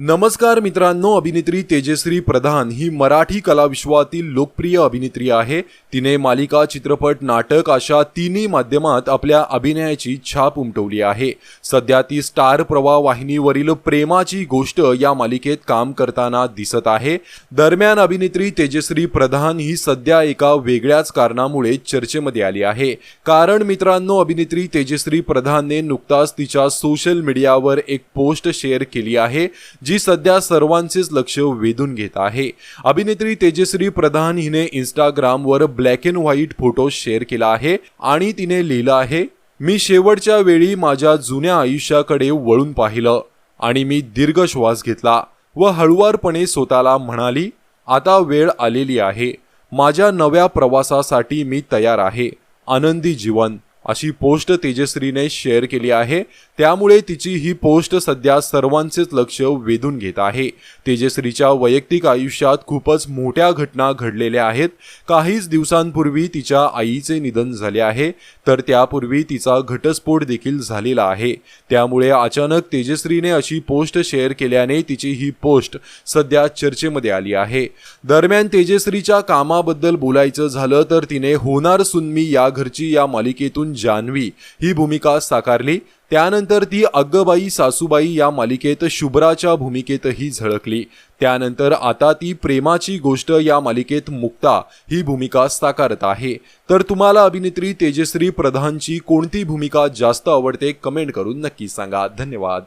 नमस्कार मित्रांनो अभिनेत्री तेजश्री प्रधान ही मराठी कलाविश्वातील लोकप्रिय अभिनेत्री आहे. तिने मालिका चित्रपट नाटक अशा तिन्ही माध्यमात आपल्या अभिनयाची छाप उमटवली आहे. सध्या ती स्टार प्रवाह वाहिनीवरील प्रेमाची गोष्ट या मालिकेत काम करताना दिसत आहे. दरम्यान अभिनेत्री तेजश्री प्रधान ही सध्या एका वेगळ्याच कारणामुळे चर्चेमध्ये आली आहे. कारण मित्रांनो अभिनेत्री तेजश्री प्रधानने नुकताच तिच्या सोशल मीडियावर एक पोस्ट शेअर केली आहे जी सध्या सर्वांचेच लक्ष वेधून घेत आहे. अभिनेत्री तेजश्री प्रधान हिने इंस्टाग्रामवर black and white photo share केला आहे आणि तिने लिहिलं आहे मी शेवटच्या वेळी माझ्या जुन्या आयुष्याकडे वळून पाहिलं आणि मी दीर्घ श्वास घेतला व हळुवारपणे स्वतःला म्हणाली आता वेळ आलेली आहे. माझ्या नव्या प्रवासासाठी मी तयार आहे. आनंदी जीवन. अशी पोस्ट तेजश्रीने शेअर केली आहे. त्यामुळे तिची ही पोस्ट सध्या सर्वांचेच लक्ष वेधून घेत आहे. तेजश्रीच्या वैयक्तिक आयुष्यात खूपच मोठ्या घटना घडलेल्या आहेत. काहीच दिवसांपूर्वी तिच्या आईचे निधन झाले आहे. तर त्यापूर्वी तिचा घटस्फोट देखील झालेला आहे. त्यामुळे अचानक तेजश्रीने अशी पोस्ट शेअर केल्याने तिची ही पोस्ट सध्या चर्चेमध्ये आली आहे. दरम्यान तेजश्रीच्या कामाबद्दल बोलायचं झालं तर तिने होणार सुन्मी या घरची या मालिकेतून जान्हवी ही भूमिका साकारली. त्यानंतर ती अग्गबाई सासूबाई या मालिकेत शुभ्राच्या भूमिकेतही झळकली. त्यानंतर आता ती प्रेमाची गोष्ट या मालिकेत मुक्ता ही भूमिका साकारत आहे. तर तुम्हाला अभिनेत्री तेजश्री प्रधानची कोणती भूमिका जास्त आवडते कमेंट करून नक्की सांगा. धन्यवाद.